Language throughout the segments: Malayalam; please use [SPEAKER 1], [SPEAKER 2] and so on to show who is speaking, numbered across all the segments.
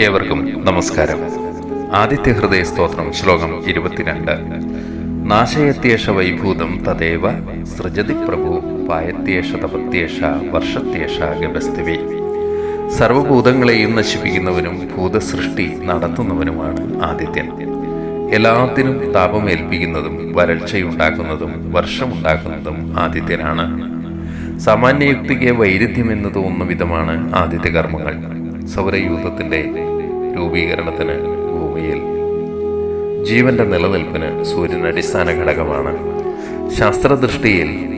[SPEAKER 1] ഏവർക്കും നമസ്കാരം. ആദിത്യ ഹൃദയ സ്തോത്രം ശ്ലോകം ഇരുപത്തിരണ്ട്. നാശയത്യേഷ വൈഭൂതം തദേവ സൃജതി പ്രഭു പായത്യേഷ തപത്യേഷ വർഷത്യേഷ ഗപസ്ഥിവി സർവഭൂതങ്ങളെയും നശിപ്പിക്കുന്നവനും ഭൂതസൃഷ്ടി നടത്തുന്നവനുമാണ് ആദിത്യൻ. എല്ലാത്തിനും താപമേൽപ്പിക്കുന്നതും വരൾച്ചയുണ്ടാക്കുന്നതും വർഷമുണ്ടാക്കുന്നതും ആദിത്യനാണ്. സാമാന്യയുക്തിക്ക് വൈരുദ്ധ്യം എന്ന് തോന്നുന്ന വിധമാണ് ആദിത്യ കർമ്മങ്ങൾ സൗരയൂഥത്തിന്റെ രൂപീകരണത്തിന് ഭൂമിയിൽ. ജീവന്റെ നിലനിൽപ്പിന് സൂര്യൻ അടിസ്ഥാന ഘടകമാണ്. ശാസ്ത്രദൃഷ്ടിയിൽ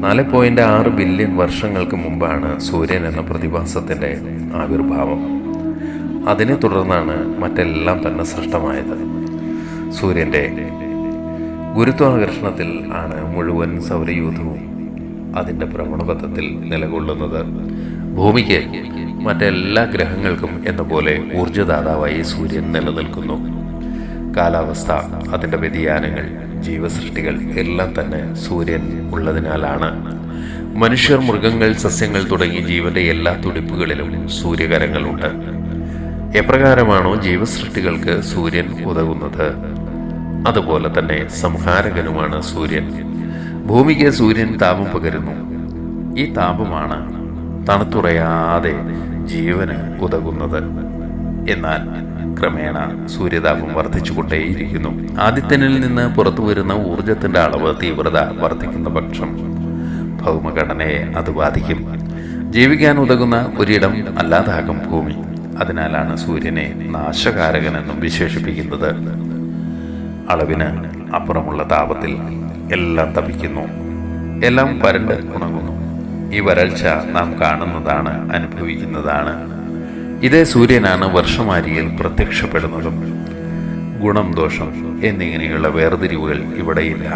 [SPEAKER 1] നാല് പോയിന്റ് ആറ് ബില്യൺ വർഷങ്ങൾക്ക് മുമ്പാണ് സൂര്യൻ എന്ന പ്രതിഭാസത്തിന്റെ ആവിർഭാവം. അതിനെ തുടർന്നാണ് മറ്റെല്ലാം തന്നെ സൃഷ്ടമായത്. സൂര്യന്റെ ഗുരുത്വാകർഷണത്തിൽ ആണ് മുഴുവൻ സൗരയൂഥവും അതിന്റെ ഭ്രമണപഥത്തിൽ നിലകൊള്ളുന്നത്. ഭൂമിക്ക് മറ്റെല്ലാ ഗ്രഹങ്ങൾക്കും എന്ന പോലെ ഊർജദാതാവായി സൂര്യൻ നിലനിൽക്കുന്നു. കാലാവസ്ഥ അതിന്റെ വ്യതിയാനങ്ങൾ ജീവസൃഷ്ടികൾ എല്ലാം തന്നെ സൂര്യൻ ഉള്ളതിനാലാണ്. മനുഷ്യർ മൃഗങ്ങൾ സസ്യങ്ങൾ തുടങ്ങി ജീവന്റെ എല്ലാ തുടിപ്പുകളിലും സൂര്യകരങ്ങളുണ്ട്. എപ്രകാരമാണോ ജീവസൃഷ്ടികൾക്ക് സൂര്യൻ ഉതകുന്നത്? അതുപോലെ തന്നെ സംഹാരകനുമാണ് സൂര്യൻ. ഭൂമിക്ക് സൂര്യൻ താപം പകരുന്നു. ഈ താപമാണ് തണുത്തുറയാതെ ജീവന് ഉതകുന്നത്. എന്നാൽ ക്രമേണ സൂര്യതാപം വർദ്ധിച്ചുകൊണ്ടേയിരിക്കുന്നു. ആദിത്യനിൽ നിന്ന് പുറത്തു വരുന്ന ഊർജത്തിന്റെ അളവ് തീവ്രത വർദ്ധിക്കുന്ന പക്ഷം ഭൗമഘടനയെ അത് ബാധിക്കും. ജീവിക്കാൻ ഉതകുന്ന ഒരിടം അല്ലാതാകും ഭൂമി. അതിനാലാണ് സൂര്യനെ നാശകാരകനെന്നും വിശേഷിപ്പിക്കുന്നത്. അളവിന് അപ്പുറമുള്ള താപത്തിൽ എല്ലാം തപിക്കുന്നു. എല്ലാം വരണ്ട് ഉണങ്ങുന്നു. ഈ വരൾച്ച നാം കാണുന്നതാണ് അനുഭവിക്കുന്നതാണ്. ഇതേ സൂര്യനാണ് വർഷമാരിയിൽ പ്രത്യക്ഷപ്പെടുന്നതും. ഗുണം ദോഷം എന്നിങ്ങനെയുള്ള വേർതിരിവുകൾ ഇവിടെയില്ല.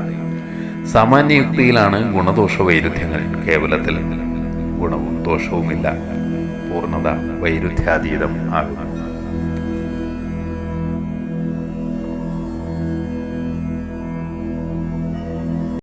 [SPEAKER 1] സാമാന്യയുക്തിയിലാണ് ഗുണദോഷ വൈരുദ്ധ്യങ്ങൾ കേവലത്തിൽ. ഗുണവും ദോഷവുമില്ല. പൂർണത വൈരുദ്ധ്യാതീതം ആകുന്നു.